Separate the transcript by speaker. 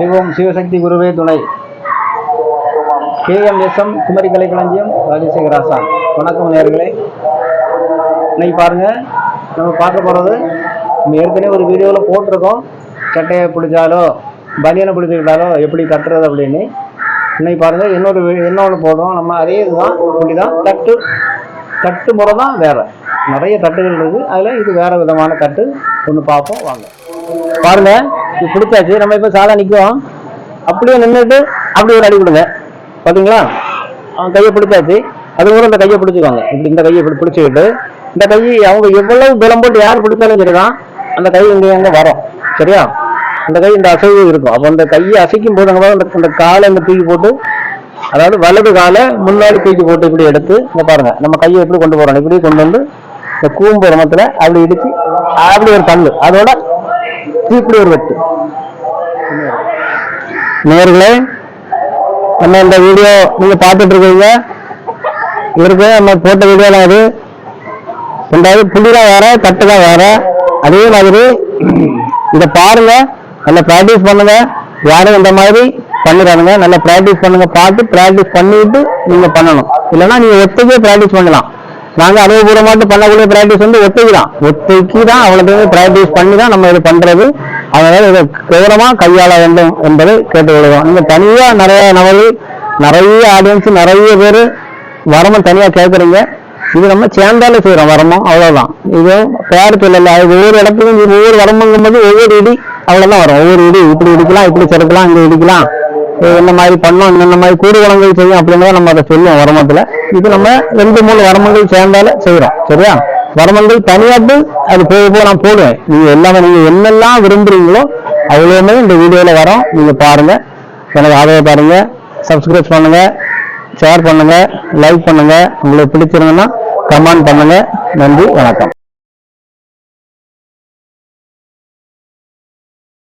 Speaker 1: அறிவோம் சிவசக்தி குருவே துணை. கேஎம்எஸ்எம் குமரி கலைக்களஞ்சியம் ராஜசேகர் ஆசான். வணக்கம் நேர்களே இன்னைக்கு பாருங்க நம்ம பார்க்க போகிறது நம்ம ஏற்கனவே ஒரு வீடியோவில் போட்டிருக்கோம். சட்டையை பிடிச்சாலோ பனியனை பிடிச்சிக்கிட்டாலோ எப்படி கட்டுறது அப்படின்னு. இன்னைக்கு பாருங்க இன்னொரு இன்னொன்று போடுறோம். நம்ம அதே இதுதான் இப்படி தான் தட்டு தட்டு முறை தான் வேற. நிறைய தட்டுகள் இருக்குது. அதில் இது வேற விதமான தட்டு. ஒன்று பார்ப்போம் வாங்க. பாருங்க. இது பிடிச்சாச்சு நம்ம இப்போ சாதா நிற்கிறோம் அப்படியே நின்றுட்டு அப்படி ஒரு அடி கொடுங்க. பார்த்தீங்களா அவன் கையை பிடிச்சாச்சு. அது கூட இந்த கையை பிடிச்சிக்கோங்க. இப்படி இந்த கையை இப்படி பிடிச்சிக்கிட்டு இந்த கை அவங்க எவ்வளவு பலம் போட்டு யார் பிடிச்சாலும் சரிதான். அந்த கை இங்கே அங்கே வரும். சரியா? அந்த கை இந்த அசைவு இருக்கும். அப்போ அந்த கையை அசைக்கும் போது அங்கே அந்த காலை இந்த தூக்கி போட்டு அதாவது வலது காலை முன்னாடி தூக்கி போட்டு இப்படி எடுத்து இங்க பாருங்க நம்ம கையை எப்படி கொண்டு போறோம்? இப்படி கொண்டு வந்து இந்த கூம்பு அப்படி இடிச்சு அப்படி ஒரு பல்லு அதோட இப்படி ஒரு வெட்டு நேர்களே நம்ம இந்த வீடியோ நீங்க பார்த்துட்டு இருக்கீங்க இவருக்கு நம்ம போட்ட வீடியோலாம் அது. ரெண்டாவது புள்ளிதான் வேற தட்டு தான் வேற. அதே மாதிரி இதை பாருங்க நல்லா ப்ராக்டிஸ் பண்ணுங்க. யாரும் இந்த மாதிரி பண்ணிடானுங்க நல்லா ப்ராக்டிஸ் பண்ணுங்க. பார்த்து ப்ராக்டிஸ் பண்ணிட்டு நீங்க பண்ணணும். இல்லைன்னா நீங்க ஒத்துக்கே ப்ராக்டிஸ் பண்ணலாம். நாங்க அனுபவபூர்வமாட்டு பண்ணக்கூடிய ப்ராக்டிஸ் வந்து ஒத்தைக்கு தான். ஒத்தைக்கு தான் அவ்வளவு ப்ராக்டிஸ் பண்ணி தான் நம்ம இது பண்றது. அதனால இதை கவனமா கையாள வேண்டும் என்பதை கேட்டுக்கொள்வோம் நீங்க தனியா நிறைய நபர்கள் நிறைய ஆடியன்ஸ் நிறைய பேர் வரமும் தனியா கேட்குறீங்க இது நம்ம சேர்ந்தாலே செய்யறோம் வரமும் அவ்வளவுதான். இது பேர் சொல்லல. ஒவ்வொரு இடத்துலையும் ஒவ்வொரு வரமுங்கும்போது ஒவ்வொரு இடி அவ்வளவுதான் வரும். ஒவ்வொரு இடி இப்படி இடிக்கலாம் இப்படி சிறக்கலாம் இங்க இடிக்கலாம். இந்த மாதிரி பண்ணோம் இந்த மாதிரி கூறுவளங்கள் செய்யும் அப்படிங்கிறத நம்ம அதை சொல்லுவோம் வரமத்துல. இது நம்ம ரெண்டு மூணு வரமங்கள் சேர்ந்தாலே செய்யறோம் சரியா? வரம்புகள் தனியாட்டு அது போக போக நான் போடுவேன். நீங்க எல்லாமே நீங்க என்னெல்லாம் விரும்புறீங்களோ அவ்வளவுமே இந்த வீடியோல வரோம். நீங்க பாருங்க. எனக்கு ஆதரவு பாருங்க சப்ஸ்கிரைப் பண்ணுங்க. ஷேர் பண்ணுங்க. லைக் பண்ணுங்க. உங்களுக்கு பிடிச்சிருந்ததுன்னா கமெண்ட் பண்ணுங்க. நன்றி வணக்கம்.